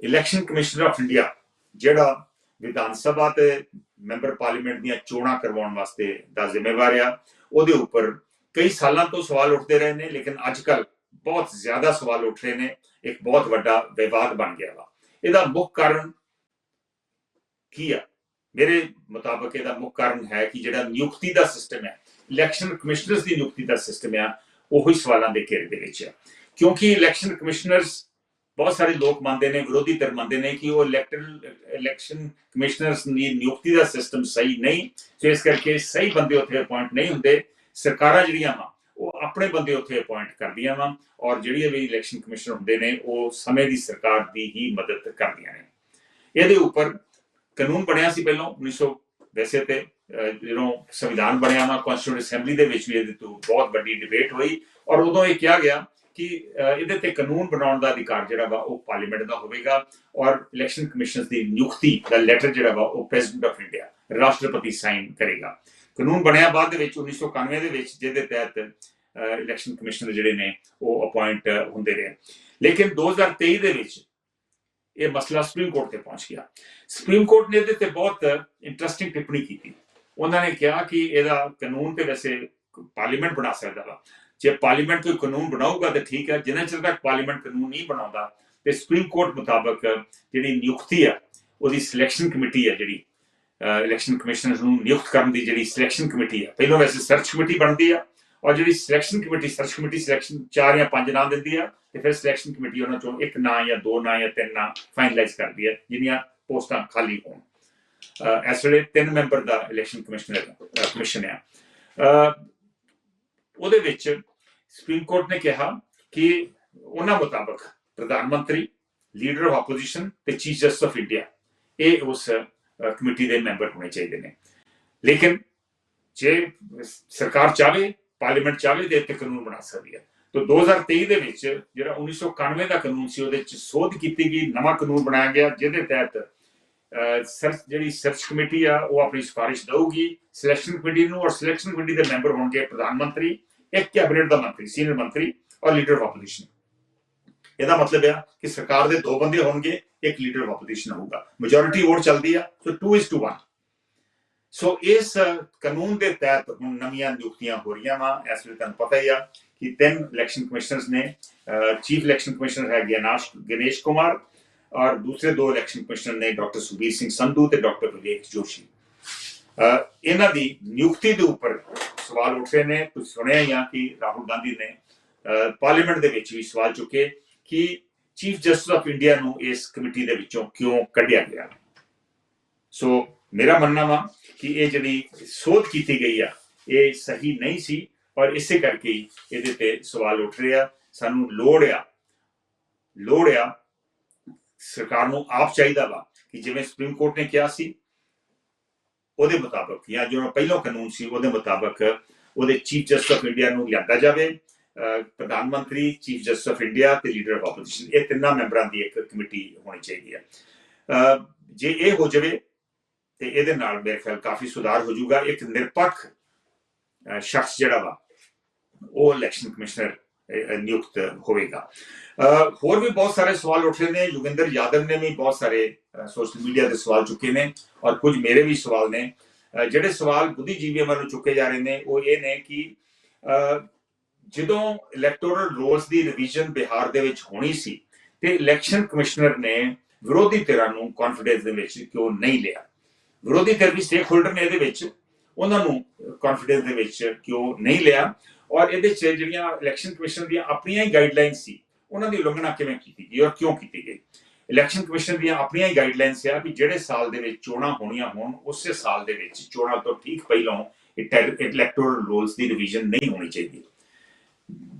Election commissioner of India, ਜਿਹੜਾ ਵਿਧਾਨ ਸਭਾ ਤੇ member parliament ਦੀਆਂ ਚੋਣਾਂ ਕਰਵਾਉਣ ਵਾਸਤੇ ਦਾ ਜ਼ਿੰਮੇਵਾਰ ਆ, ਉਹਦੇ ਉੱਪਰ ਕਈ ਸਾਲਾਂ ਤੋਂ ਸਵਾਲ ਉੱਠਦੇ ਰਹੇ ਨੇ, ਲੇਕਿਨ ਅੱਜ ਕੱਲ ਬਹੁਤ ਜ਼ਿਆਦਾ ਸਵਾਲ ਉੱਠ ਰਹੇ ਨੇ, ਇੱਕ ਬਹੁਤ ਵੱਡਾ ਵਿਵਾਦ ਬਣ ਗਿਆ ਵਾ। ਇਹਦਾ ਮੁੱਖ ਕਾਰਨ ਕੀ ਆ? ਮੇਰੇ ਮੁਤਾਬਕ ਇਹਦਾ ਮੁੱਖ ਕਾਰਨ ਹੈ ਕਿ ਜਿਹੜਾ ਨਿਯੁਕਤੀ ਦਾ ਸਿਸਟਮ ਹੈ, ਇਲੈਕਸ਼ਨ ਕਮਿਸ਼ਨਰਸ ਦੀ ਨਿਯੁਕਤੀ ਦਾ ਸਿਸਟਮ ਆ, ਉਹੀ ਸਵਾਲਾਂ ਦੇ ਘੇਰੇ ਦੇ ਵਿੱਚ ਆ। ਕਿਉਂਕਿ ਇਲੈਕਸ਼ਨ ਕਮਿਸ਼ਨਰਸ ਬਹੁਤ ਸਾਰੇ ਲੋਕ ਮੰਨਦੇ ਨੇ, ਵਿਰੋਧੀ ਧਿਰ ਮੰਨਦੇ ਨੇ ਕਿ ਉਹ ਇਲੈਕਟਡ ਇਲੈਕਸ਼ਨ ਕਮਿਸ਼ਨਰਸ ਦੀ ਨਿਯੁਕਤੀ ਦਾ ਸਿਸਟਮ ਸਹੀ ਨਹੀਂ, ਸੋ ਇਸ ਕਰਕੇ ਸਹੀ ਬੰਦੇ ਉੱਥੇ ਅਪਾਇੰਟ ਨਹੀਂ ਹੁੰਦੇ। ਸਰਕਾਰਾਂ ਜਿਹੜੀਆਂ ਵਾ, ਉਹ ਆਪਣੇ ਬੰਦੇ ਉੱਥੇ ਅਪਾਇੰਟ ਕਰਦੀਆਂ ਵਾ ਔਰ ਜਿਹੜੀਆਂ ਵੀ ਇਲੈਕਸ਼ਨ ਕਮਿਸ਼ਨਰ ਹੁੰਦੇ ਨੇ, ਉਹ ਸਮੇਂ ਦੀ ਸਰਕਾਰ ਦੀ ਹੀ ਮਦਦ ਕਰਦੀਆਂ ਨੇ। ਇਹਦੇ ਉੱਪਰ ਕਾਨੂੰਨ ਬਣਿਆ ਸੀ ਪਹਿਲਾਂ 1900 ਵੈਸੇ ਤੇ ਜਦੋਂ ਸੰਵਿਧਾਨ ਬਣਿਆ ਨਾ ਕਨਸਟੀਟਿਊਸ਼ਨ ਅਸੈਂਬਲੀ ਦੇ ਵਿੱਚ ਵੀ ਇਹਦੇ ਤੋਂ ਬਹੁਤ ਵੱਡੀ ਡਿਬੇਟ ਹੋਈ ਔਰ ਉਦੋਂ ਇਹ ਕਿਹਾ ਗਿਆ ਕਿ ਇਹਦੇ ਤੇ ਕਾਨੂੰਨ ਬਣਾਉਣ ਦਾ ਅਧਿਕਾਰ ਜਿਹੜਾ ਵਾ ਉਹ ਪਾਰਲੀਮੈਂਟ ਦਾ ਹੋਵੇਗਾ ਔਰ ਇਲੈਕਸ਼ਨ ਕਮਿਸ਼ਨ ਦੀ ਨਿਯੁਕਤੀ ਦਾ ਲੈਟਰ ਜਿਹੜਾ ਵਾ ਉਹ ਪ੍ਰੈਜ਼ੀਡੈਂਟ ਆਫ ਇੰਡੀਆ ਰਾਸ਼ਟਰਪਤੀ ਸਾਈਨ ਕਰੇਗਾ। ਕਾਨੂੰਨ ਬਣਿਆ ਬਾਅਦ ਦੇ ਵਿੱਚ 1991 ਦੇ ਵਿੱਚ, ਜਿਹਦੇ ਤਹਿਤ ਇਲੈਕਸ਼ਨ ਕਮਿਸ਼ਨਰ ਜਿਹੜੇ ਨੇ ਉਹ ਅਪਾਇੰਟ ਹੁੰਦੇ ਰਹੇ। ਲੇਕਿਨ 2023 ਦੇ ਵਿੱਚ ਇਹ ਮਸਲਾ ਸੁਪਰੀਮ ਕੋਰਟ ਤੇ ਪਹੁੰਚ ਗਿਆ। ਸੁਪਰੀਮ ਕੋਰਟ ਨੇ ਇਹਦੇ ਤੇ ਬਹੁਤ ਇੰਟਰਸਟਿੰਗ ਟਿੱਪਣੀ ਕੀਤੀ। ਉਹਨਾਂ ਨੇ ਕਿਹਾ ਕਿ ਇਹਦਾ ਕਾਨੂੰਨ ਤੇ ਵੈਸੇ ਪਾਰਲੀਮੈਂਟ ਬਣਾ ਸਕਦਾ ਵਾ। ਜੇ ਪਾਰਲੀਮੈਂਟ ਕੋਈ ਕਾਨੂੰਨ ਬਣਾਊਗਾ ਤਾਂ ਠੀਕ ਹੈ, ਜਿੰਨਾ ਚਿਰ ਤੱਕ ਪਾਰਲੀਮੈਂਟ ਕਾਨੂੰਨ ਨਹੀਂ ਬਣਾਉਂਦਾ, ਤੇ ਸੁਪਰੀਮ ਕੋਰਟ ਮੁਤਾਬਕ ਜਿਹੜੀ ਨਿਯੁਕਤੀ ਆ ਉਹਦੀ ਸਿਲੈਕਸ਼ਨ ਕਮੇਟੀ ਹੈ ਜਿਹੜੀ ਇਲੈਕਸ਼ਨ ਕਮਿਸ਼ਨਰਸ ਨੂੰ ਨਿਯੁਕਤ ਕਰਨ ਦੀ ਜਿਹੜੀ ਸਿਲੈਕਸ਼ਨ ਕਮੇਟੀ ਹੈ। ਪਹਿਲਾਂ ਵੈਸੇ ਸਰਚ ਕਮੇਟੀ ਬਣਦੀ ਆ, ਔਰ ਜਿਹੜੀ selection committee search committee selection ਚਾਰ ਜਾਂ ਪੰਜ ਨਾਂ ਦਿੰਦੀ ਆ, ਤੇ ਫਿਰ ਸਿਲੈਕਸ਼ਨ ਕਮੇਟੀ ਉਹਨਾਂ ਚੋਂ ਇੱਕ ਨਾਂ ਜਾਂ ਦੋ ਨਾਂ ਜਾਂ ਤਿੰਨ ਨਾਂ ਫਾਈਨਲਾਈਜ਼ ਕਰਦੀ ਹੈ, ਜਿੰਨੀਆਂ ਪੋਸਟਾਂ ਖਾਲੀ ਹੋਣ। ਇਸ ਵੇਲੇ ਤਿੰਨ ਮੈਂਬਰ ਦਾ ਇਲੈਕਸ਼ਨ ਕਮਿਸ਼ਨਰ ਕਮਿਸ਼ਨ ਆ। ਉਹਦੇ ਵਿੱਚ ਸੁਪਰੀਮ ਕੋਰਟ ਨੇ ਕਿਹਾ ਕਿ ਉਹਨਾਂ ਮੁਤਾਬਕ ਪ੍ਰਧਾਨ ਮੰਤਰੀ ਲੀਡਰ ਆਫ ਆਪੋਜੀਸ਼ਨ ਤੇ ਚੀਫ ਜਸਟਿਸ ਆਫ ਇੰਡੀਆ ਇਹ ਉਸ ਕਮੇਟੀ ਦੇ ਮੈਂਬਰ ਹੋਣੇ ਚਾਹੀਦੇ ਨੇ। ਲੇਕਿਨ ਜੇ ਸਰਕਾਰ ਚਾਵੇ ਪਾਰਲੀਮੈਂਟ ਚਾਵੇ ਤੇ ਕਾਨੂੰਨ ਬਣਾ ਸਕਦੀ ਹੈ। ਤਾਂ 2023 ਦੇ ਵਿੱਚ ਜਿਹੜਾ 1991 ਦਾ ਕਾਨੂੰਨ ਸੀ ਉਹਦੇ ਵਿੱਚ ਸੋਧ ਕੀਤੀ ਗਈ ਨਵਾਂ ਕਾਨੂੰਨ ਬਣਾਇਆ ਗਿਆ ਜਿਹਦੇ ਤਹਿਤ ਅਹ, ਸਰਚ ਜਿਹੜੀ ਸਰਚ ਕਮੇਟੀ ਆ ਉਹ ਆਪਣੀ ਸਿਫਾਰਿਸ਼ ਦਊਗੀ। ਸਿਲੈਕਸ਼ਨ ਕਮੇਟੀ ਨੂੰ ਔਰ ਸਿਲੈਕਸ਼ਨ ਕਮੇਟੀ ਦੇ ਮੈਂਬਰ ਹੋਣਗੇ ਪ੍ਰਧਾਨ ਮੰਤਰੀ ਇੱਕ ਕੈਬਨਿਟ ਦਾ ਮੰਤਰੀ ਸੀਨੀਅਰ ਮੰਤਰੀ ਔਰ ਲੀਡਰ ਆਫ ਆਪੋਜੀਸ਼ਨ ਇਹਦਾ ਮਤਲਬ ਹੈ ਕਿ ਸਰਕਾਰ ਦੇ ਦੋ ਬੰਦੇ ਹੋਣਗੇ ਇੱਕ ਲੀਡਰ ਆਫ ਆਪੋਜੀਸ਼ਨ ਹੋਊਗਾ ਮੈਜੋਰਿਟੀ ਵੋਟ ਚੱਲਦੀ ਆ ਸੋ 2:1 ਸੋ ਇਸ ਕਾਨੂੰਨ ਦੇ ਤਹਿਤ ਹੁਣ ਨਵੀਆਂ ਨਿਯੁਕਤੀਆਂ ਹੋ ਰਹੀਆਂ ਵਾ ਇਸ ਵੇਲੇ ਤੁਹਾਨੂੰ ਪਤਾ ਹੀ ਆ ਕਿ ਤਿੰਨ ਇਲੈਕਸ਼ਨ ਕਮਿਸ਼ਨਰਸ ਨੇ ਚੀਫ ਇਲੈਕਸ਼ਨ ਕਮਿਸ਼ਨਰ ਹੈ ਗਿਆਨਾਸ਼ ਗਣੇਸ਼ ਕੁਮਾਰ ਔਰ ਦੂਸਰੇ ਦੋ ਇਲੈਕਸ਼ਨ ਕਮਿਸ਼ਨਰ ਨੇ ਡਾਕਟਰ ਸੁਬੀਰ ਸਿੰਘ ਸੰਧੂ ਤੇ ਡਾਕਟਰ ਵਿਵੇਕ ਜੋਸ਼ੀ ਅ, ਇਹਨਾਂ ਦੀ ਨਿਯੁਕਤੀ ਦੇ ਉੱਪਰ ਸਵਾਲ ਉੱਠ ਰਹੇ ਨੇ, ਤੁਸੀਂ ਸੁਣਿਆ ਹੀ ਆ ਕਿ ਰਾਹੁਲ ਗਾਂਧੀ ਨੇ ਪਾਰਲੀਮੈਂਟ ਦੇ ਵਿੱਚ ਵੀ ਸਵਾਲ ਚੁੱਕੇ ਕਿ ਚੀਫ ਜਸਟਿਸ ਆਫ ਇੰਡੀਆ ਨੂੰ ਇਸ ਕਮੇਟੀ ਦੇ ਵਿੱਚੋਂ ਕਿਉਂ ਕੱਢਿਆ ਗਿਆ? ਸੋ ਮੇਰਾ ਮੰਨਣਾ ਵਾ ਕਿ ਇਹ ਜਿਹੜੀ ਸੋਧ ਕੀਤੀ ਗਈ ਆ, ਇਹ ਸਹੀ ਨਹੀਂ ਸੀ ਔਰ ਇਸੇ ਕਰਕੇ ਹੀ ਇਹਦੇ ਤੇ ਸਵਾਲ ਉੱਠ ਰਿਹਾ ਸਾਨੂੰ ਲੋੜ ਆ ਲੋੜ ਆ ਸਰਕਾਰ ਨੂੰ ਆਪ ਚਾਹੀਦਾ ਵਾ ਕਿ ਜਿਵੇਂ ਸੁਪਰੀਮ ਕੋਰਟ ਨੇ ਕਿਹਾ ਸੀ ਉਹਦੇ ਮੁਤਾਬਕ ਜਾਂ ਜੋ ਪਹਿਲਾਂ ਕਾਨੂੰਨ ਸੀ, ਉਹਦੇ ਮੁਤਾਬਕ ਉਹਦੇ ਚੀਫ ਜਸਟਿਸ ਆਫ ਇੰਡੀਆ ਨੂੰ ਲਿਆਂਦਾ ਜਾਵੇ। ਪ੍ਰਧਾਨ ਮੰਤਰੀ ਚੀਫ ਜਸਟਿਸ ਆਫ ਇੰਡੀਆ ਤੇ ਲੀਡਰ ਆਫ ਆਪੋਜੀਸ਼ਨ ਇਹ ਤਿੰਨਾਂ ਮੈਂਬਰਾਂ ਦੀ ਇੱਕ ਕਮੇਟੀ ਹੋਣੀ ਚਾਹੀਦੀ ਹੈ ਜੇ ਇਹ ਹੋ ਜਾਵੇ, ਤੇ ਇਹਦੇ ਨਾਲ ਮੇਰੇ ਖਿਆਲ ਕਾਫੀ ਸੁਧਾਰ ਹੋ ਜਾਊਗਾ। ਇੱਕ ਨਿਰਪੱਖ ਸ਼ਖਸ ਜਿਹੜਾ ਵਾ, ਉਹ ਇਲੈਕਸ਼ਨ ਕਮਿਸ਼ਨਰ ਨਿਯੁਕਤ ਹੋਵੇਗਾ। ਹੋਰ ਵੀ ਬਹੁਤ ਸਾਰੇ ਸਵਾਲ ਉੱਠ ਰਹੇ ਨੇ। ਯੁਗਿੰਦਰ ਯਾਦਵ ਨੇ ਵੀ ਬਹੁਤ ਸਾਰੇ ਸੋਸ਼ਲ ਮੀਡੀਆ ਦੇ ਸਵਾਲ ਚੁੱਕੇ ਨੇ ਔਰ ਕੁਝ ਮੇਰੇ ਵੀ ਸਵਾਲ ਨੇ। ਜਿਹੜੇ ਸਵਾਲ ਬੁੱਧੀਜੀਵੀਆਂ ਵੱਲੋਂ ਚੁੱਕੇ ਜਾ ਰਹੇ ਨੇ, ਉਹ ਇਹ ਨੇ ਕਿ ਜਦੋਂ ਇਲੈਕਟੋਰਲ ਰੋਲਸ ਦੀ ਰਿਵੀਜ਼ਨ ਬਿਹਾਰ ਦੇ ਵਿੱਚ ਹੋਣੀ ਸੀ, ਤੇ ਇਲੈਕਸ਼ਨ ਕਮਿਸ਼ਨਰ ਨੇ ਵਿਰੋਧੀ ਧਿਰਾਂ ਨੂੰ ਕੌਨਫੀਡੈਂਸ ਦੇ ਵਿੱਚ ਕਿਉਂ ਨਹੀਂ ਲਿਆ। ਵਿਰੋਧੀ ਧਿਰ ਵੀ ਸਟੇਕ ਹੋਲਡਰ ਨੇ ਇਹਦੇ ਵਿੱਚ। ਉਹਨਾਂ ਨੂੰ ਕੌਨਫੀਡੈਂਸ ਦੇ ਵਿੱਚ ਕਿਉਂ ਨਹੀਂ ਲਿਆ। ਔਰ ਇਹਦੇ ਚ ਜਿਹੜੀਆਂ ਇਲੈਕਸ਼ਨ ਕਮਿਸ਼ਨ ਦੀਆਂ ਆਪਣੀਆਂ ਹੀ ਗਾਈਡਲਾਈਨ ਸੀ, ਉਹਨਾਂ ਦੀ ਉਲੰਘਣਾ ਕਿਵੇਂ ਕੀਤੀ ਗਈ ਔਰ ਕਿਉਂ ਕੀਤੀ ਗਈ? ਇਲੈਕਸ਼ਨ ਕਮਿਸ਼ਨ ਦੀਆਂ ਆਪਣੀਆਂ ਹੀ ਗਾਈਡਲਾਈਨਸ ਆ ਵੀ ਜਿਹੜੇ ਸਾਲ ਦੇ ਵਿੱਚ ਚੋਣਾਂ ਹੋਣੀਆਂ ਹੋਣ, ਉਸੇ ਸਾਲ ਦੇ ਵਿੱਚ ਚੋਣਾਂ ਤੋਂ ਠੀਕ ਪਹਿਲਾਂ ਇਲੈਕਟੋਰਲ ਰੋਲਸ ਦੀ ਰਿਵੀਜ਼ਨ ਨਹੀਂ ਹੋਣੀ ਚਾਹੀਦੀ।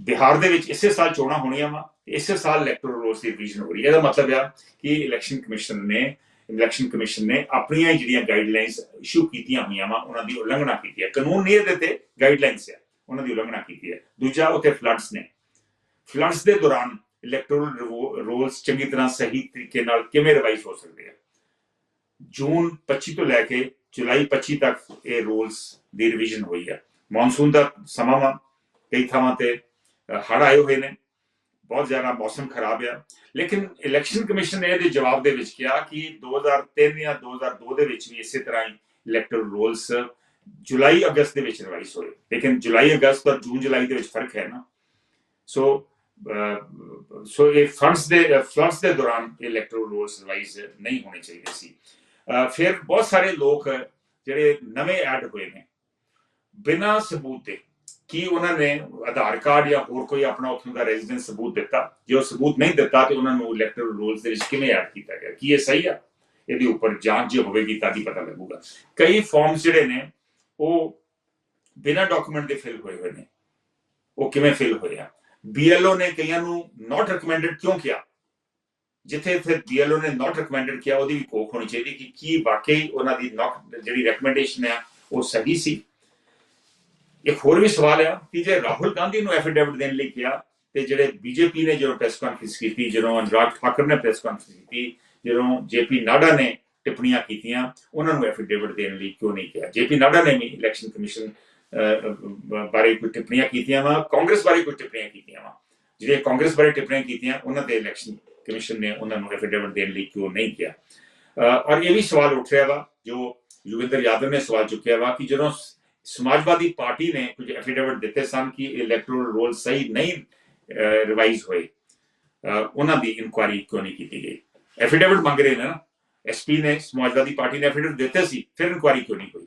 ਬਿਹਾਰ ਦੇ ਵਿੱਚ ਇਸੇ ਸਾਲ ਚੋਣਾਂ ਹੋਣੀਆਂ ਵਾ, ਇਸੇ ਸਾਲ ਇਲੈਕਟੋਰਲ ਰੋਲਸ ਦੀ ਰਿਵੀਜ਼ਨ ਹੋ ਰਹੀ ਹੈ। ਇਹਦਾ ਮਤਲਬ ਆ ਕਿ ਇਲੈਕਸ਼ਨ ਕਮਿਸ਼ਨ ਨੇ ਇਲੈਕਸ਼ਨ ਕਮਿਸ਼ਨ ਨੇ ਆਪਣੀਆਂ ਹੀ ਜਿਹੜੀਆਂ ਗਾਈਡਲਾਈਨਸ ਇਸ਼ੂ ਕੀਤੀਆਂ ਹੋਈਆਂ ਵਾ, ਉਹਨਾਂ ਦੀ ਉਲੰਘਣਾ ਕੀਤੀ ਹੈ। ਕਾਨੂੰਨ ਨਹੀਂ ਇਹਦੇ ਤੇ ਗਾਈਡਲਾਈਨਸ ਆ। ਉਹਨਾਂ ਦੀ ਉਲੰਘਣਾ ਕੀਤੀ ਹੈ। ਦੂਜਾ, ਉੱਥੇ ਫਲੱਡਸ ਨੇ। ਫਲੱਡਸ ਦੇ ਦੌਰਾਨ ਇਲੈਕਟੋਰਲ ਰੋਲਸ ਚੰਗੀ ਤਰ੍ਹਾਂ ਸਹੀ ਤਰੀਕੇ ਨਾਲ ਕਿਵੇਂ ਰਿਵਾਈਜ਼ ਹੋ ਸਕਦੇ ਆ? ਜੂਨ 25 ਤੋਂ ਲੈ ਕੇ ਜੁਲਾਈ 25 ਤੱਕ ਇਹ ਰੋਲਸ ਦੀ ਰਿਵੀਜ਼ਨ ਹੋਈ ਹੈ ਮੌਨਸੂਨ ਦਾ ਸਮਾਂ ਵਾ, ਕਈ ਥਾਵਾਂ ਤੇ ਹੜ ਆਏ ਹੋਏ ਨੇ। ਬਹੁਤ ਜ਼ਿਆਦਾ ਮੌਸਮ ਖਰਾਬ ਆ। ਲੇਕਿਨ ਇਲੈਕਸ਼ਨ ਕਮਿਸ਼ਨ ਨੇ ਇਹਦੇ ਜਵਾਬ ਦੇ ਵਿੱਚ ਕਿਹਾ ਕਿ 2003 ਜਾਂ 2002 ਦੇ ਵਿੱਚ ਵੀ ਇਸੇ ਤਰ੍ਹਾਂ ਹੀ ਇਲੈਕਟਰਲ ਰੋਲਸ ਜੁਲਾਈ, ਅਗਸਤ ਦੇ ਵਿੱਚ ਰਿਵਾਈਜ਼ ਹੋਏ ਲੇਕਿਨ ਜੁਲਾਈ, ਅਗਸਤ ਔਰ ਜੂਨ, ਜੁਲਾਈ ਦੇ ਵਿੱਚ ਫ਼ਰਕ ਹੈ ਨਾ। ਸੋ ਸੋ ਇਹ ਫੰਡਸ ਦੇ ਫਲੱਡਸ ਦੇ ਦੌਰਾਨ ਇਲੈਕਟਰਲ ਰੋਲਸ ਰਿਵਾਈਜ਼ ਨਹੀਂ ਹੋਣੇ ਚਾਹੀਦੇ ਸੀ। ਫਿਰ ਬਹੁਤ ਸਾਰੇ ਲੋਕ ਜਿਹੜੇ ਨਵੇਂ ਐਡ ਹੋਏ ਨੇ, ਬਿਨਾਂ ਸਬੂਤ ਦੇ, ਕੀ ਉਹਨਾਂ ਨੇ ਆਧਾਰ ਕਾਰਡ ਜਾਂ ਹੋਰ ਕੋਈ ਆਪਣਾ ਉੱਥੋਂ ਦਾ ਰੈਜ਼ੀਡੈਂਸ ਸਬੂਤ ਦਿੱਤਾ? ਜੇ ਉਹ ਸਬੂਤ ਨਹੀਂ ਦਿੱਤਾ ਤੇ ਉਹਨਾਂ ਨੂੰ ਇਲੈਕਟਰਲ ਰੋਲਸ ਦੇ ਵਿੱਚ ਕਿਵੇਂ ਐਡ ਕੀਤਾ ਗਿਆ? ਕੀ ਇਹ ਸਹੀ ਆ? ਇਹਦੇ ਉੱਪਰ ਜਾਂਚ ਜੇ ਹੋਵੇਗੀ ਤਾਂ ਹੀ ਪਤਾ ਲੱਗੂਗਾ। ਕਈ ਫਾਰਮਸ ਜਿਹੜੇ ਨੇ ਉਹ ਬਿਨਾਂ ਡਾਕੂਮੈਂਟ ਦੇ ਫਿਲ ਹੋਏ ਹੋਏ ਨੇ। ਉਹ ਕਿਵੇਂ ਫਿਲ ਹੋਏ ਆ ਬੀਐਲਓ ਨੇ ਕਈਆਂ ਨੂੰ ਨਾਟ ਰეკਮੈਂਡਡ ਕਿਉਂ ਕਿਹਾ? ਜਿੱਥੇ ਫਿਰ ਬੀਐਲਓ ਨੇ ਨਾਟ ਰეკਮੈਂਡਡ ਕਿਹਾ, ਉਹਦੀ ਵੀ ਕੋਖ ਹੋਣੀ ਚਾਹੀਦੀ ਕਿ ਕੀ ਵਾਕਈ ਉਹਨਾਂ ਦੀ ਜਿਹੜੀ ਰეკਮੈਂਡੇਸ਼ਨ ਆ, ਉਹ ਸਹੀ ਸੀ। ਇੱਕ ਹੋਰ ਵੀ ਸਵਾਲ ਆ ਕਿ ਜੇ ਰਾਹੁਲ ਗਾਂਧੀ ਨੂੰ ਐਫੀਡੇਵਿਟ ਦੇਣ ਲਈ ਕਿਹਾ, ਤੇ ਜਿਹੜੇ ਬੀਜੇਪੀ ਨੇ ਜਦੋਂ ਪ੍ਰੈਸ ਕਾਨਫਰੰਸ ਕੀਤੀ, ਜਦੋਂ ਅਨੁਰਾਗ ਠਾਕਰ ਨੇ ਪ੍ਰੈਸ ਕਾਨਫਰੰਸ ਕੀਤੀ, ਜਦੋਂ ਜੇਪੀ ਨਾਡਾ ਨੇ ਟਿੱਪਣੀਆਂ ਕੀਤੀਆਂ, ਉਹਨਾਂ ਨੂੰ ਐਫੀਡੇਵਿਟ ਦੇਣ ਲਈ ਕਿਉਂ ਨਹੀਂ ਕਿਹਾ? ਜੇਪੀ ਨਾਡਾ ਨੇ ਵੀ ਇਲੈਕਸ਼ਨ ਕਮਿਸ਼ਨ ਬਾਰੇ ਕੋਈ ਟਿੱਪਣੀਆਂ ਕੀਤੀਆਂ ਵਾ, ਕਾਂਗਰਸ ਬਾਰੇ ਕੋਈ ਟਿੱਪਣੀਆਂ ਕੀਤੀਆਂ ਵਾ। ਜਿਹੜੇ ਕਾਂਗਰਸ ਬਾਰੇ ਟਿੱਪਣੀਆਂ ਕੀਤੀਆਂ, ਉਹਨਾਂ ਦੇ ਇਲੈਕਸ਼ਨ ਕਮਿਸ਼ਨ ਨੇ ਉਹਨਾਂ ਨੂੰ ਐਫੀਡੇਵਿਟ ਦੇਣ ਲਈ ਕਿਉਂ ਨਹੀਂ ਕਿਹਾ? ਔਰ ਇਹ ਵੀ ਸਵਾਲ ਉੱਠ ਰਿਹਾ ਵਾ, ਜੋ ਯੁਗਿੰਦਰ ਯਾਦਵ ਨੇ ਸਵਾਲ ਚੁੱਕਿਆ ਵਾ ਕਿ ਜਦੋਂ ਸਮਾਜਵਾਦੀ ਪਾਰਟੀ ਨੇ ਕੁਝ ਐਫੀਡੇਵਿਟ ਦਿੱਤੇ ਸਨ ਕਿ ਇਲੈਕਟੋਰਲ ਰੋਲ ਸਹੀ ਨਹੀਂ ਰਿਵਾਈਜ਼ ਹੋਏ, ਅਹ, ਉਹਨਾਂ ਦੀ ਇਨਕੁਆਇਰੀ ਕਿਉਂ ਨਹੀਂ ਕੀਤੀ ਗਈ? ਐਫੀਡੇਵਿਟ ਮੰਗ ਰਹੇ ਨੇ ਨਾ। ਐਸਪੀ ਨੇ ਸਮਾਜਵਾਦੀ ਪਾਰਟੀ ਨੇ ਐਫੀਡੇਵਿਟ ਦਿੱਤੇ ਸੀ, ਫਿਰ ਇਨਕੁਆਇਰੀ ਕਿਉਂ ਨਹੀਂ ਹੋਈ?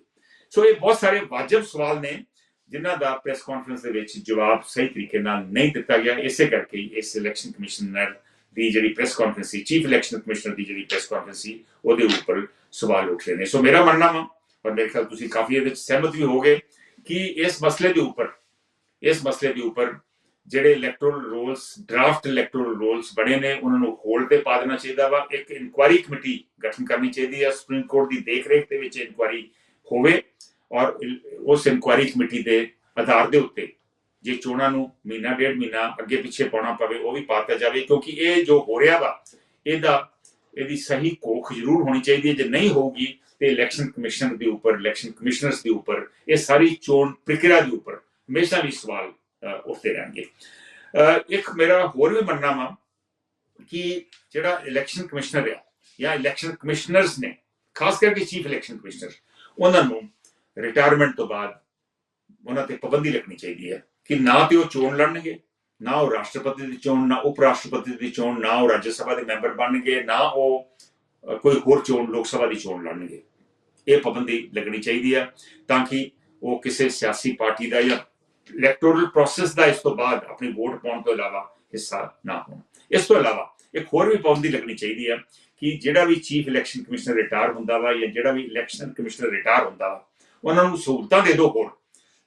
ਸੋ ਇਹ ਬਹੁਤ ਸਾਰੇ ਵਾਜਬ ਸਵਾਲ ਨੇ, ਜਿਨ੍ਹਾਂ ਦਾ ਪ੍ਰੈਸ ਕਾਨਫਰੰਸ ਦੇ ਵਿੱਚ ਜਵਾਬ ਸਹੀ ਤਰੀਕੇ ਨਾਲ ਨਹੀਂ ਦਿੱਤਾ ਗਿਆ। ਇਸੇ ਕਰਕੇ ਇਸ ਇਲੈਕਸ਼ਨ ਕਮਿਸ਼ਨਰ ਦੀ ਜਿਹੜੀ ਪ੍ਰੈਸ ਕਾਨਫਰੰਸ ਸੀ ਚੀਫ ਇਲੈਕਸ਼ਨ ਕਮਿਸ਼ਨਰ ਦੀ ਜਿਹੜੀ ਪ੍ਰੈਸ ਕਾਨਫਰੰਸ ਸੀ, ਉਹਦੇ ਉੱਪਰ ਸਵਾਲ ਉੱਠ ਰਹੇ ਨੇ। ਸੋ ਮੇਰਾ ਮੰਨਣਾ ਵਾ, ਔਰ ਮੇਰੇ ਖਿਆਲ ਤੁਸੀਂ ਕਾਫੀ ਇਹਦੇ ਵਿੱਚ ਸਹਿਮਤ ਵੀ ਹੋਗੇ ਕਿ ਇਸ ਮਸਲੇ ਦੇ ਉੱਪਰ, ਇਸ ਮਸਲੇ ਦੇ ਉੱਪਰ ਜਿਹੜੇ electoral rolls draft electoral rolls ਬਣੇ ਨੇ, ਉਹਨਾਂ ਨੂੰ ਹੋਲਡ ਤੇ ਪਾ ਦੇਣਾ ਚਾਹੀਦਾ ਵਾ। ਇੱਕ ਇਨਕੁਆਇਰੀ ਕਮੇਟੀ ਗਠਨ ਕਰਨੀ ਚਾਹੀਦੀ ਹੈ ਸੁਪਰੀਮ ਕੋਰਟ ਦੀ ਦੇਖਰੇਖ ਦੇ ਵਿੱਚ ਇਨਕੁਆਇਰੀ ਹੋਵੇ ਔਰ ਉਸ ਇਨਕੁਆਇਰੀ ਕਮੇਟੀ ਦੇ ਆਧਾਰ ਦੇ ਉੱਤੇ ਜੇ ਚੋਣਾਂ ਨੂੰ ਮਹੀਨਾ, ਡੇਢ ਮਹੀਨਾ ਅੱਗੇ ਪਿੱਛੇ ਪਾਉਣਾ ਪਵੇ, ਉਹ ਵੀ ਪਾਤਾ ਜਾਵੇ, ਕਿਉਂਕਿ ਇਹ ਜੋ ਹੋ ਰਿਹਾ ਵਾ, ਇਹਦਾ, ਇਹਦੀ ਸਹੀ ਕੋਖ ਜ਼ਰੂਰ ਹੋਣੀ ਚਾਹੀਦੀ ਹੈ। ਜੇ ਨਹੀਂ ਹੋਊਗੀ, ਤੇ ਇਲੈਕਸ਼ਨ ਕਮਿਸ਼ਨ ਦੇ ਉੱਪਰ ਇਲੈਕਸ਼ਨ ਕਮਿਸ਼ਨਰਸ ਦੇ ਉੱਪਰ, ਇਹ ਸਾਰੀ ਚੋਣ ਪ੍ਰਕਿਰਿਆ ਦੇ ਉੱਪਰ ਹਮੇਸ਼ਾ ਵੀ ਸਵਾਲ ਅਹ, ਰਹਿਣਗੇ। ਇੱਕ ਮੇਰਾ ਹੋਰ ਵੀ ਮੰਨਣਾ ਵਾ ਕਿ ਜਿਹੜਾ ਇਲੈਕਸ਼ਨ ਕਮਿਸ਼ਨਰ ਆ ਜਾਂ ਇਲੈਕਸ਼ਨ ਕਮਿਸ਼ਨਰਸ ਨੇ ਖਾਸ ਕਰਕੇ ਚੀਫ ਇਲੈਕਸ਼ਨ ਕਮਿਸ਼ਨਰ ਉਹਨਾਂ ਨੂੰ ਰਿਟਾਇਰਮੈਂਟ ਤੋਂ ਬਾਅਦ ਉਹਨਾਂ ਤੇ ਪਾਬੰਦੀ ਲੱਗਣੀ ਚਾਹੀਦੀ ਹੈ ਕਿ ਨਾ ਤੇ ਉਹ ਚੋਣ ਲੜਨਗੇ ਨਾ ਉਹ ਰਾਸ਼ਟਰਪਤੀ ਦੀ ਚੋਣ ਨਾ ਉਪ ਰਾਸ਼ਟਰਪਤੀ ਦੀ ਚੋਣ ਨਾ ਉਹ ਰਾਜ ਸਭਾ ਦੇ ਮੈਂਬਰ ਬਣਨਗੇ ਨਾ ਉਹ ਕੋਈ ਹੋਰ ਚੋਣ ਲੋਕ ਸਭਾ ਦੀ ਚੋਣ ਲੜਨਗੇ। ਇਹ ਪਾਬੰਦੀ ਲੱਗਣੀ ਚਾਹੀਦੀ ਹੈ ਤਾਂ ਕਿ ਉਹ ਕਿਸੇ ਸਿਆਸੀ ਪਾਰਟੀ ਦਾ ਜਾਂ ਇਲੈਕਟੋਰਲ ਪ੍ਰੋਸੈਸ ਦਾ ਇਸ ਤੋਂ ਬਾਅਦ ਆਪਣੀ ਵੋਟ ਪਾਉਣ ਤੋਂ ਇਲਾਵਾ ਹਿੱਸਾ ਨਾ ਹੋਣ। ਇਸ ਤੋਂ ਇਲਾਵਾ ਇੱਕ ਹੋਰ ਵੀ ਪਾਬੰਦੀ ਲੱਗਣੀ ਚਾਹੀਦੀ ਹੈ ਕਿ ਜਿਹੜਾ ਵੀ ਚੀਫ ਇਲੈਕਸ਼ਨ ਕਮਿਸ਼ਨਰ ਰਿਟਾਇਰ ਹੁੰਦਾ ਵਾ ਜਾਂ ਜਿਹੜਾ ਵੀ ਇਲੈਕਸ਼ਨ ਕਮਿਸ਼ਨਰ ਰਿਟਾਇਰ ਹੁੰਦਾ ਵਾ, ਉਹਨਾਂ ਨੂੰ ਸਹੂਲਤਾਂ ਦੇ ਦਿਓ ਹੋਰ।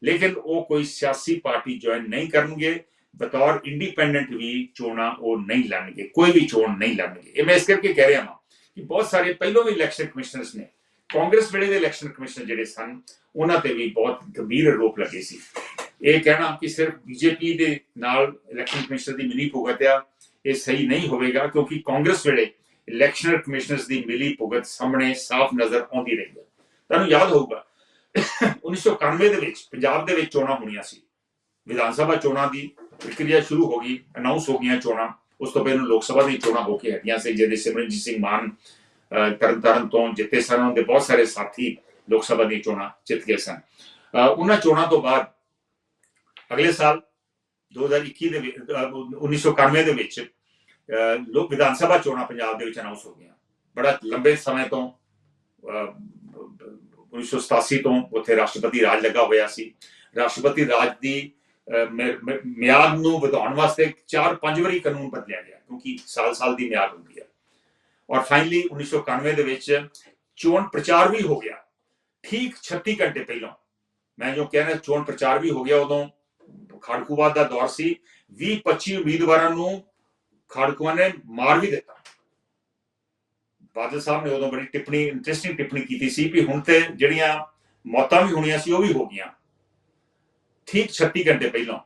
ਲੇਕਿਨ ਉਹ ਕੋਈ ਸਿਆਸੀ ਪਾਰਟੀ ਜੁਆਇਨ ਨਹੀਂ ਕਰਨਗੇ, ਬਤੌਰ ਇੰਡੀਪੈਂਡੈਂਟ ਵੀ ਚੋਣਾਂ ਉਹ ਨਹੀਂ ਲੜਨਗੇ, ਕੋਈ ਵੀ ਚੋਣ ਨਹੀਂ ਲੜਨਗੇ। ਇਹ ਮੈਂ ਇਸ ਕਰਕੇ ਕਹਿ ਰਿਹਾ ਹਾਂ ਕਿ ਬਹੁਤ ਸਾਰੇ ਪਹਿਲੋਂ ਵੀ ਇਲੈਕਸ਼ਨ ਕਮਿਸ਼ਨਰਸ ਨੇ, ਕਾਂਗਰਸ ਵੇਲੇ ਦੇ ਇਲੈਕਸ਼ਨ ਕਮਿਸ਼ਨਰ ਜਿਹੜੇ ਸਨ, ਉਹਨਾਂ ਤੇ ਵੀ ਬਹੁਤ ਗੰਭੀਰ ਆਰੋਪ ਲੱਗੇ ਸੀ। ਇਹ ਕਹਿਣਾ ਕਿ ਸਿਰਫ ਬੀਜੇਪੀ ਦੇ ਨਾਲ ਇਲੈਕਸ਼ਨ ਕਮਿਸ਼ਨਰ ਦੀ ਮਿਲੀ ਭੁਗਤ ਆ ਇਹ ਸਹੀ ਨਹੀਂ ਹੋਵੇਗਾ ਕਿਉਂਕਿ ਕਾਂਗਰਸ ਵੇਲੇ ਇਲੈਕਸ਼ਨ ਕਮਿਸ਼ਨਰਸ ਦੀ ਮਿਲੀ ਭੁਗਤ ਸਾਹਮਣੇ ਸਾਫ਼ ਨਜ਼ਰ ਆਉਂਦੀ ਰਹੀ ਹੈ। ਤੁਹਾਨੂੰ ਯਾਦ ਹੋਊਗਾ 1991 ਦੇ ਵਿੱਚ ਪੰਜਾਬ ਦੇ ਵਿੱਚ ਚੋਣਾਂ ਹੋਣੀਆਂ ਸੀ। ਵਿਧਾਨ ਸਭਾ ਚੋਣਾਂ ਦੀ ਪ੍ਰਕਿਰਿਆ ਸ਼ੁਰੂ ਹੋ ਗਈ ਅਨਾਉਂਸ ਹੋ ਗਈਆਂ ਚੋਣਾਂ। ਉਸ ਤੋਂ ਪਹਿਲਾਂ ਲੋਕ ਸਭਾ ਦੀ ਚੋਣਾਂ ਹੋ ਕੇ ਹਟੀਆਂ ਸੀ ਜਿਹਦੇ ਸਿਮਰਨਜੀਤ ਸਿੰਘ ਮਾਨ ਅਹ, ਤਰਨਤਾਰਨ ਤੋਂ ਜਿੱਤੇ ਸਨ ਉਹਦੇ ਬਹੁਤ ਸਾਰੇ ਸਾਥੀ ਲੋਕ ਸਭਾ ਦੀ ਚੋਣਾਂ ਜਿੱਤ ਗਏ ਸਨ। ਉਹਨਾਂ ਚੋਣਾਂ ਤੋਂ ਬਾਅਦ ਅਗਲੇ ਸਾਲ 2021 ਦੇ ਵਿੱਚ ਅਹ, 1991 ਦੇ ਵਿੱਚ ਅਹ, ਲੋਕ ਵਿਧਾਨ ਸਭਾ ਚੋਣਾਂ ਪੰਜਾਬ ਦੇ ਵਿੱਚ ਅਨਾਉਂਸ ਹੋ ਗਈਆਂ। ਬੜਾ ਲੰਬੇ ਸਮੇਂ ਤੋਂ ਅਹ, 1987 ਤੋਂ ਉੱਥੇ ਰਾਸ਼ਟਰਪਤੀ ਰਾਜ ਲੱਗਾ ਹੋਇਆ ਸੀ। ਰਾਸ਼ਟਰਪਤੀ ਰਾਜ ਦੀ ਮਿਆਦ ਨੂੰ ਵਧਾਉਣ ਵਾਸਤੇ 4-5 ਵਾਰੀ ਕਾਨੂੰਨ ਬਦਲਿਆ ਗਿਆ ਕਿਉਂਕਿ ਸਾਲ-ਸਾਲ ਦੀ ਮਿਆਦ ਹੁੰਦੀ ਹੈ। ਔਰ ਫਾਈਨਲੀ 1991 ਦੇ ਵਿੱਚ ਚੋਣ ਪ੍ਰਚਾਰ ਵੀ ਹੋ ਗਿਆ। ਠੀਕ 36 ਘੰਟੇ ਪਹਿਲਾਂ ਮੈਂ ਜੋ ਕਹਿ ਰਿਹਾ ਚੋਣ ਪ੍ਰਚਾਰ ਵੀ ਹੋ ਗਿਆ ਉਦੋਂ ਖਾੜਕੂਵਾਦ ਦਾ ਦੌਰ ਸੀ 20-25 ਉਮੀਦਵਾਰਾਂ ਨੂੰ ਖਾੜਕੂਆਂ ਨੇ ਮਾਰ ਵੀ ਦਿੱਤਾ। ਬਾਦਲ ਸਾਹਿਬ ਨੇ ਉਦੋਂ ਬੜੀ ਟਿੱਪਣੀ ਇੰਟਰਸਟਿੰਗ ਟਿੱਪਣੀ ਕੀਤੀ ਸੀ ਕਿ ਹੁਣ ਤੇ ਜਿਹੜੀਆਂ ਮੌਤਾਂ ਵੀ ਹੋਣੀਆਂ ਸੀ ਉਹ ਵੀ ਹੋ ਗਈਆਂ। ਠੀਕ 36 ਘੰਟੇ ਪਹਿਲਾਂ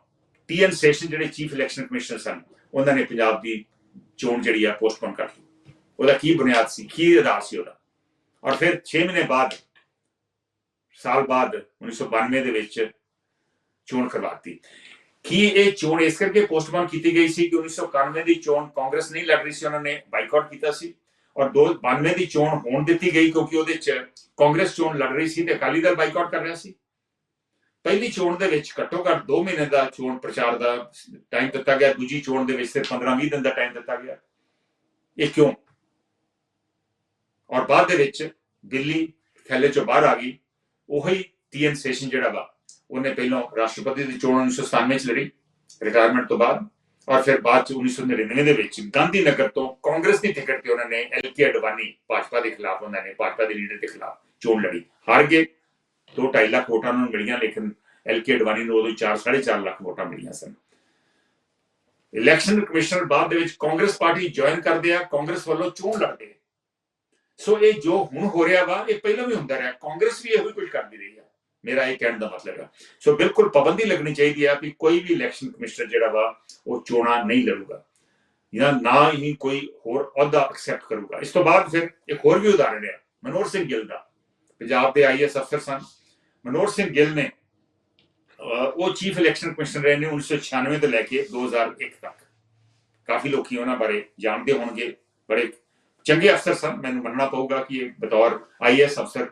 ਟੀਐਨ ਸੈਸ਼ਨ ਜਿਹੜੇ ਚੀਫ ਇਲੈਕਸ਼ਨ ਕਮਿਸ਼ਨਰ ਸਨ, ਉਹਨਾਂ ਨੇ ਪੰਜਾਬ ਦੀ ਚੋਣ ਜਿਹੜੀ ਆ ਪੋਸਟਪੋਨ ਕਰ ਦਿੱਤੀ ਉਹਦਾ ਕੀ ਬੁਨਿਆਦ ਸੀ, ਕੀ ਆਧਾਰ ਸੀ ਉਹਦਾ? ਔਰ ਫਿਰ 6 ਮਹੀਨੇ ਬਾਅਦ, ਸਾਲ ਬਾਅਦ 1992 ਦੇ ਵਿੱਚ ਚੋਣ ਕਰਵਾਤੀ ਕੀ ਇਹ ਚੋਣ ਇਸ ਕਰਕੇ ਪੋਸਟਪੋਨ ਕੀਤੀ ਗਈ ਸੀ ਕਿ 1991 ਦੀ ਚੋਣ ਕਾਂਗਰਸ ਨਹੀਂ ਲੜ ਰਹੀ ਸੀ, ਉਹਨਾਂ ਨੇ ਬਾਈਕਾਟ ਕੀਤਾ ਸੀ ਔਰ 92 ਦੀ ਚੋਣ ਹੋਣ ਦਿੱਤੀ ਗਈ ਕਿਉਂਕਿ ਉਹਦੇ ਚ ਕਾਂਗਰਸ ਚੋਣ ਲੜ ਰਹੀ ਸੀ ਤੇ ਅਕਾਲੀ ਦਲ ਬਾਈਕਾਟ ਕਰ ਰਿਹਾ ਸੀ। ਪਹਿਲੀ ਚੋਣ ਦੇ ਵਿੱਚ ਘੱਟੋ ਘੱਟ 2 ਮਹੀਨੇ ਦਾ ਚੋਣ ਪ੍ਰਚਾਰ ਦਾ ਟਾਈਮ ਦਿੱਤਾ ਗਿਆ, ਦੂਜੀ ਚੋਣ ਦੇ ਵਿੱਚ ਸਿਰਫ 15-20 ਦਿਨ ਦਾ ਟਾਈਮ ਦਿੱਤਾ ਗਿਆ। ਇਹ ਕਿਉਂ? ਔਰ ਬਾਅਦ ਦੇ ਵਿੱਚ ਦਿੱਲੀ ਥੈਲੇ ਚੋਂ ਬਾਹਰ ਆ ਗਈ, ਉਹੀ ਟੀਐਨ ਸੈਸ਼ਨ ਜਿਹੜਾ ਵਾ ਉਹਨੇ ਪਹਿਲਾਂ ਰਾਸ਼ਟਰਪਤੀ ਦੀ ਚੋਣ 1997 ਚ ਲੜੀ ਰਿਟਾਇਰਮੈਂਟ ਤੋਂ ਬਾਅਦ, ਔਰ ਫਿਰ ਬਾਅਦ ਚ 1999 ਦੇ ਵਿੱਚ ਗਾਂਧੀ ਨਗਰ ਤੋਂ ਕਾਂਗਰਸ ਦੀ ਟਿਕਟ ਤੇ ਉਹਨਾਂ ਨੇ ਐਲਕੇ ਅਡਵਾਨੀ ਭਾਜਪਾ ਦੇ ਖਿਲਾਫ ਉਹਨਾਂ ਨੇ, ਭਾਜਪਾ ਦੇ ਲੀਡਰ ਦੇ ਖਿਲਾਫ ਚੋਣ ਲੜੀ। ਹਾਰ ਗਏ 2.5 ਲੱਖ ਵੋਟਾਂ ਉਹਨਾਂ ਨੂੰ ਮਿਲੀਆਂ, ਲੇਕਿਨ ਐਲਕੇ ਅਡਵਾਨੀ ਨੂੰ ਉਦੋਂ 4 4.5 ਲੱਖ ਵੋਟਾਂ ਮਿਲੀਆਂ ਸਨ। ਇਲੈਕਸ਼ਨ ਕਮਿਸ਼ਨਰ ਬਾਅਦ ਦੇ ਵਿੱਚ ਕਾਂਗਰਸ ਪਾਰਟੀ ਜੁਆਇਨ ਕਰਦੇ ਆ, ਕਾਂਗਰਸ ਵੱਲੋਂ ਚੋਣ ਲੜਦੇ ਸੋ ਇਹ ਜੋ ਹੁਣ ਹੋ ਰਿਹਾ ਵਾ, ਇਹ ਪਹਿਲਾਂ ਵੀ ਹੁੰਦਾ ਰਿਹਾ, ਕਾਂਗਰਸ ਵੀ ਇਹੋ ਹੀ ਕੁਝ ਕਰਦੀ ਰਹੀ ਮੇਰਾ ਇਹ ਕਹਿਣ ਦਾ ਮਤਲਬ ਹੈ ਸੋ ਬਿਲਕੁਲ ਪਾਬੰਦੀ ਲੱਗਣੀ ਚਾਹੀਦੀ ਆ ਕਿ ਕੋਈ ਵੀ ਇਲੈਕਸ਼ਨ ਕਮਿਸ਼ਨਰ ਜਿਹੜਾ ਵਾ ਉਹ ਚੋਣਾਂ ਨਹੀਂ ਲੜੂਗਾ ਜਾਂ ਨਾ ਹੀ ਕੋਈ ਹੋਰ ਅਹੁਦਾ ਐਕਸੈਪਟ ਕਰੂਗਾ ਇਸ ਤੋਂ ਬਾਅਦ ਫਿਰ ਇੱਕ ਹੋਰ ਵੀ ਉਦਾਹਰਣ ਹੈ ਮਨੋਹਰ ਸਿੰਘ ਗਿੱਲ ਦਾ ਪੰਜਾਬ ਦੇ ਆਈਐਸ ਅਫਸਰ ਸਨ ਮਨੋਹਰ ਸਿੰਘ ਗਿੱਲ ਨੇ ਅਹ, ਉਹ ਚੀਫ ਇਲੈਕਸ਼ਨ ਕਮਿਸ਼ਨਰ ਰਹੇ ਨੇ 1996 ਤੋਂ ਲੈ ਕੇ 2001 ਤੱਕ ਕਾਫੀ ਲੋਕੀ ਉਹਨਾਂ ਬਾਰੇ ਜਾਣਦੇ ਹੋਣਗੇ ਬੜੇ ਚੰਗੇ ਅਫਸਰ ਸਨ ਮੈਨੂੰ ਮੰਨਣਾ ਪਊਗਾ ਕਿ ਇਹ ਬਤੌਰ ਆਈਐਸ ਅਫਸਰ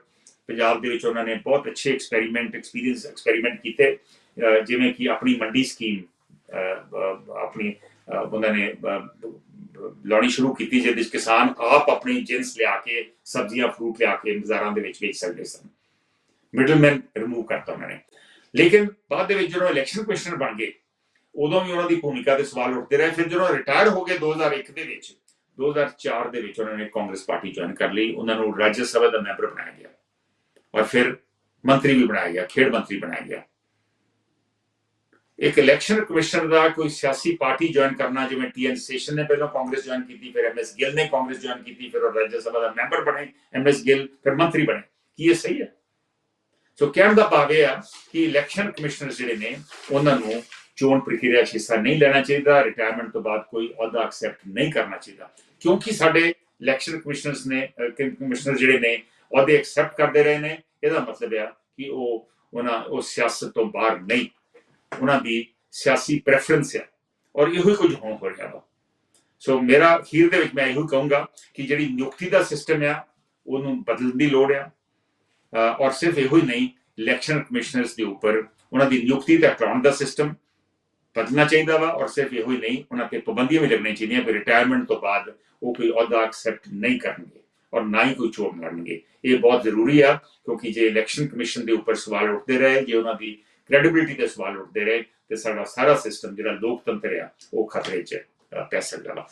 ਪੰਜਾਬ ਦੇ ਵਿੱਚ ਉਹਨਾਂ ਨੇ ਬਹੁਤ ਅੱਛੇ ਐਕਸਪੈਰੀਮੈਂਟ ਐਕਸਪੀਰੀਅੰਸ ਐਕਸਪੈਰੀਮੈਂਟ ਕੀਤੇ ਜਿਵੇਂ ਕਿ ਆਪਣੀ ਮੰਡੀ ਸਕੀਮ ਆਪਣੀ ਉਹਨਾਂ ਨੇ ਲਾਉਣੀ ਸ਼ੁਰੂ ਕੀਤੀ ਜਿਹਦੇ ਵਿੱਚ ਕਿਸਾਨ ਆਪ ਆਪਣੀ ਜਿੰਸ ਲਿਆ ਕੇ, ਸਬਜ਼ੀਆਂ ਫਰੂਟ ਲਿਆ ਕੇ ਬਾਜ਼ਾਰਾਂ ਦੇ ਵਿੱਚ ਵੇਚ ਸਕਦੇ ਸਨ। ਮਿਡਲਮੈਨ ਰਿਮੂਵ ਕਰਤਾ ਉਹਨਾਂ ਨੇ। ਲੇਕਿਨ ਬਾਅਦ ਦੇ ਵਿੱਚ ਜਦੋਂ ਇਲੈਕਸ਼ਨ ਕਮਿਸ਼ਨਰ ਬਣ ਗਏ, ਉਦੋਂ ਵੀ ਉਹਨਾਂ ਦੀ ਭੂਮਿਕਾ 'ਤੇ ਸਵਾਲ ਉੱਠਦੇ ਰਹੇ। ਫਿਰ ਜਦੋਂ ਰਿਟਾਇਰ ਹੋ ਗਏ 2001 ਦੇ ਵਿੱਚ 2004 ਦੇ ਵਿੱਚ ਉਹਨਾਂ ਨੇ ਕਾਂਗਰਸ ਪਾਰਟੀ ਜੁਆਇਨ ਕਰ ਲਈ। ਉਹਨਾਂ ਨੂੰ ਰਾਜ ਸਭਾ ਦਾ ਮੈਂਬਰ ਬਣਾਇਆ ਗਿਆ। ਔਰ ਫਿਰ ਮੰਤਰੀ ਵੀ ਬਣਾਇਆ ਗਿਆ, ਖੇਡ ਮੰਤਰੀ ਬਣਾਇਆ ਗਿਆ। ਇੱਕ ਇਲੈਕਸ਼ਨ ਕਮਿਸ਼ਨਰ ਦਾ ਕੋਈ ਸਿਆਸੀ ਪਾਰਟੀ ਜੁਆਇਨ ਕਰਨਾ, ਜਿਵੇਂ ਟੀਐਨ ਸੇਸ਼ਨ ਨੇ ਪਹਿਲਾਂ ਕਾਂਗਰਸ ਜੁਆਇਨ ਕੀਤੀ, ਫਿਰ ਐਮਐਸ ਗਿੱਲ ਨੇ ਕਾਂਗਰਸ ਜੁਆਇਨ ਕੀਤੀ, ਫਿਰ ਉਹ ਰਾਜ ਸਭਾ ਦਾ ਮੈਂਬਰ ਬਣੇ ਐਮਐਸ ਗਿੱਲ ਫਿਰ ਮੰਤਰੀ ਬਣੇ। ਕੀ ਇਹ ਸਹੀ ਹੈ? ਸੋ ਕਹਿਣ ਦਾ ਭਾਵ ਇਹ ਆ ਕਿ ਇਲੈਕਸ਼ਨ ਕਮਿਸ਼ਨਰ ਜਿਹੜੇ ਨੇ, ਉਹਨਾਂ ਨੂੰ ਚੋਣ ਪ੍ਰਕਿਰਿਆ 'ਚ ਹਿੱਸਾ ਨਹੀਂ ਲੈਣਾ ਚਾਹੀਦਾ ਰਿਟਾਇਰਮੈਂਟ ਤੋਂ ਬਾਅਦ ਕੋਈ ਅਹੁਦਾ ਐਕਸੈਪਟ ਨਹੀਂ ਕਰਨਾ ਚਾਹੀਦਾ। ਕਿਉਂਕਿ ਸਾਡੇ ਇਲੈਕਸ਼ਨ ਕਮਿਸ਼ਨਰਸ ਨੇ ਕਮਿਸ਼ਨਰ ਜਿਹੜੇ ਨੇ, ਅਹੁਦੇ ਐਕਸੈਪਟ ਕਰਦੇ ਰਹੇ ਨੇ ਇਹਦਾ ਮਤਲਬ ਆ ਕਿ ਉਹ ਉਹਨਾਂ, ਉਹ ਸਿਆਸਤ ਤੋਂ ਬਾਹਰ ਨਹੀਂ। ਉਹਨਾਂ ਦੀ ਸਿਆਸੀ ਪ੍ਰੈਫਰੈਂਸ ਹੈ ਔਰ ਇਹੋ ਹੀ ਕੁਝ ਹੋਣ ਹੋ ਰਿਹਾ ਵਾ। ਸੋ ਮੇਰਾ ਅਖੀਰ ਦੇ ਵਿੱਚ ਮੈਂ ਇਹੋ ਕਹੂੰਗਾ ਕਿ ਜਿਹੜੀ ਨਿਯੁਕਤੀ ਦਾ ਸਿਸਟਮ ਆ, ਉਹਨੂੰ ਬਦਲਣ ਦੀ ਲੋੜ ਆ। ਔਰ ਸਿਰਫ ਇਹੋ ਹੀ ਨਹੀਂ ਇਲੈਕਸ਼ਨ ਕਮਿਸ਼ਨਰਸ ਦੇ ਉੱਪਰ ਉਹਨਾਂ ਦੀ ਨਿਯੁਕਤੀ ਤੇ ਕਰਾਉਣ ਦਾ ਸਿਸਟਮ ਬਦਲਣਾ ਚਾਹੀਦਾ ਵਾ ਔਰ ਸਿਰਫ ਇਹੋ ਹੀ ਨਹੀਂ, ਉਹਨਾਂ ਤੇ ਪਾਬੰਦੀਆਂ ਵੀ ਲੱਗਣੀਆਂ ਚਾਹੀਦੀਆਂ ਕਿ ਰਿਟਾਇਰਮੈਂਟ ਤੋਂ ਬਾਅਦ ਉਹ ਕੋਈ ਅਹੁਦਾ ਐਕਸੈਪਟ ਨਹੀਂ ਕਰਨਗੇ। ਔਰ ਨਾ ਹੀ ਕੋਈ ਚੋਣ ਲੜਨਗੇ। ਇਹ ਬਹੁਤ ਜ਼ਰੂਰੀ ਆ ਕਿਉਂਕਿ ਜੇ ਇਲੈਕਸ਼ਨ ਕਮਿਸ਼ਨ ਦੇ ਉੱਪਰ ਸਵਾਲ ਉੱਠਦੇ ਰਹੇ ਜੇ ਉਹਨਾਂ ਦੀ ਕ੍ਰੈਡੀਬਿਲਿਟੀ ਦੇ ਸਵਾਲ ਉੱਠਦੇ ਰਹੇ ਤੇ ਸਾਡਾ ਸਾਰਾ ਸਿਸਟਮ ਜਿਹੜਾ ਲੋਕਤੰਤਰ ਆ ਉਹ ਖਤਰੇ 'ਚ ਅਹ, ਪੈ ਸਕਦਾ ਵਾ